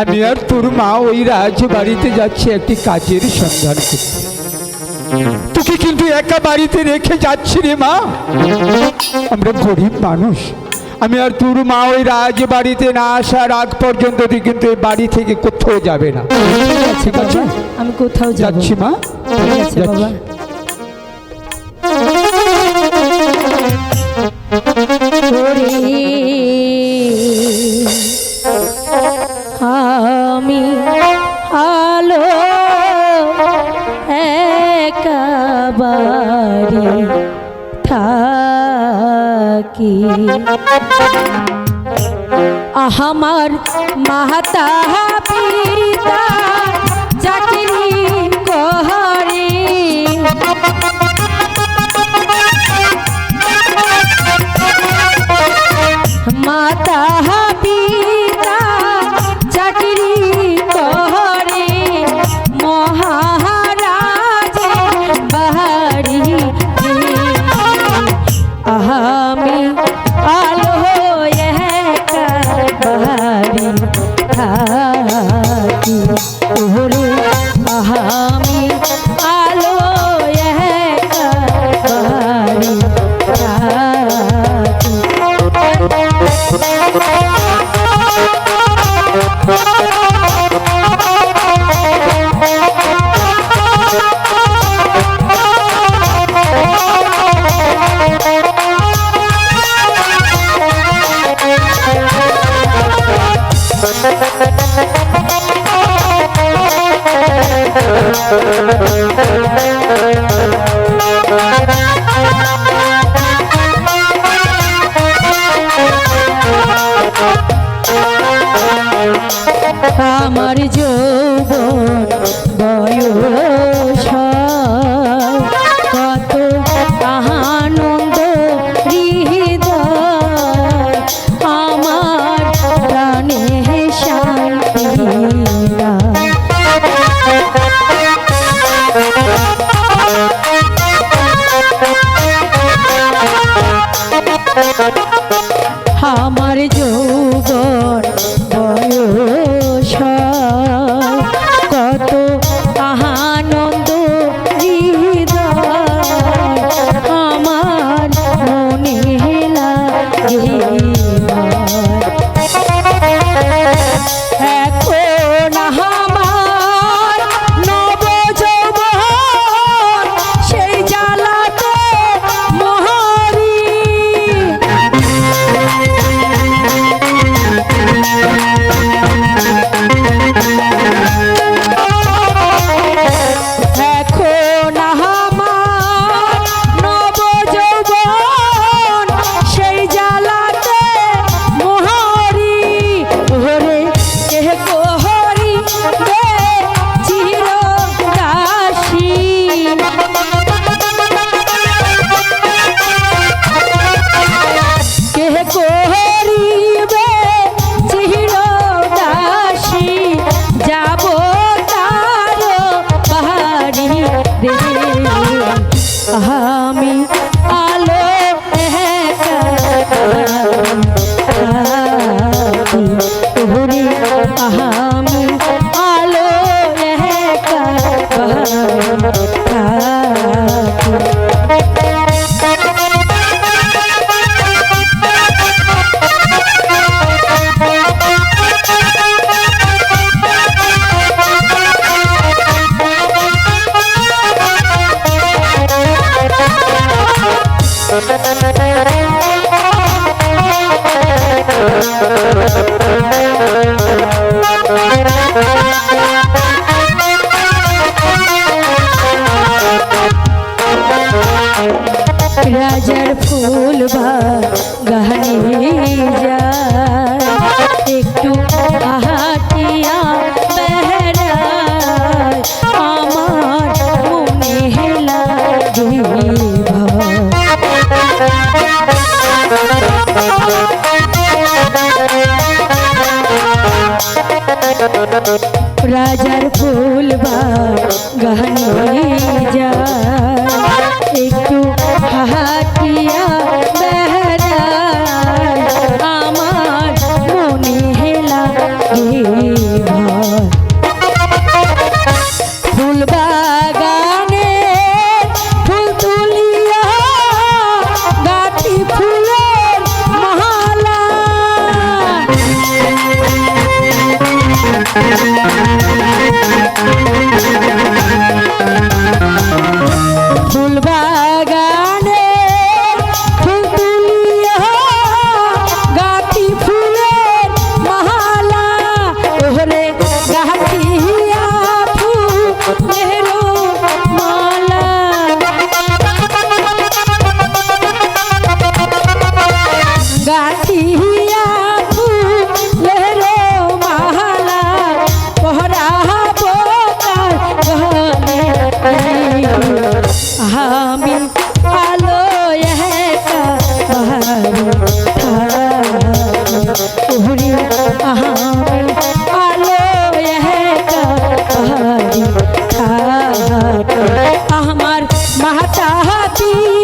আমি আর তোর মা ওই রাজ বাড়িতে যাচ্ছি একটি কাজের সন্ধান করতে। তোকে কিন্তু একা বাড়িতে রেখে যাচ্ছি রে মা। আমরা গরিব মানুষ। আমি আর তোর মা ওই রাজ বাড়িতে না আসার আগ পর্যন্ত তুই কিন্তু এই বাড়ি থেকে কোথাও যাবে না। ঠিক আছে আমি কোথাও যাচ্ছি মা? যাচ্ছি। থাকি। আহামার মাতা পিতা। আমার যৌবন বয়স Oh, हमार महता हाथी